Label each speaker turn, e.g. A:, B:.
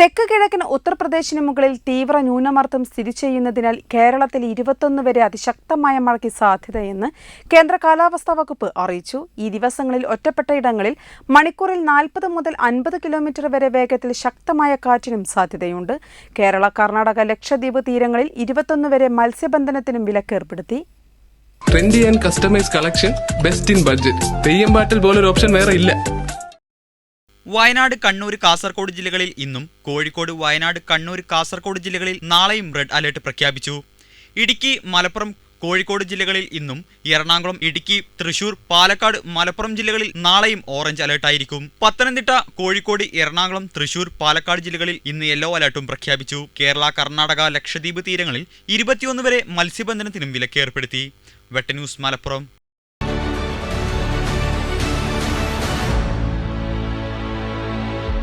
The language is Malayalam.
A: തെക്ക് കിഴക്കൻ ഉത്തർപ്രദേശിന് മുകളിൽ തീവ്ര ന്യൂനമർദ്ദം സ്ഥിതി ചെയ്യുന്നതിനാൽ കേരളത്തിൽ ഇരുപത്തൊന്ന് വരെ അതിശക്തമായ മഴയ്ക്ക് സാധ്യതയെന്ന് കേന്ദ്ര കാലാവസ്ഥാ വകുപ്പ് അറിയിച്ചു. ഈ ദിവസങ്ങളിൽ ഒറ്റപ്പെട്ട ഇടങ്ങളിൽ മണിക്കൂറിൽ നാൽപ്പത് മുതൽ അൻപത് കിലോമീറ്റർ വരെ വേഗത്തിൽ ശക്തമായ കാറ്റിനും സാധ്യതയുണ്ട്. കേരള കർണാടക ലക്ഷദ്വീപ് തീരങ്ങളിൽ ഇരുപത്തൊന്ന് വരെ മത്സ്യബന്ധനത്തിനും വിലക്കേർപ്പെടുത്തി.
B: Trendy and customise collection best in budget Theyyam പാട്ടിൽ പോലൊരു ഓപ്ഷൻ വേറെ ഇല്ല.
C: വയനാട് കണ്ണൂർ കാസർഗോഡ് ജില്ലകളിൽ ഇന്നും കോഴിക്കോട് വയനാട് കണ്ണൂർ കാസർഗോഡ് ജില്ലകളിൽ നാളെയും റെഡ് അലേർട്ട് പ്രഖ്യാപിച്ചു. ഇടുക്കി മലപ്പുറം കോഴിക്കോട് ജില്ലകളിൽ ഇന്നും എറണാകുളം ഇടുക്കി തൃശൂർ പാലക്കാട് മലപ്പുറം ജില്ലകളിൽ നാളെയും ഓറഞ്ച് അലേർട്ടായിരിക്കും പത്തനംതിട്ട കോഴിക്കോട് എറണാകുളം തൃശൂർ പാലക്കാട് ജില്ലകളിൽ ഇന്ന് യെല്ലോ അലേർട്ടും പ്രഖ്യാപിച്ചു. കേരള കർണാടക ലക്ഷദ്വീപ് തീരങ്ങളിൽ ഇരുപത്തിയൊന്ന് വരെ മത്സ്യബന്ധനത്തിനും വിലക്കേർപ്പെടുത്തി വെട്ട ന്യൂസ് മലപ്പുറം.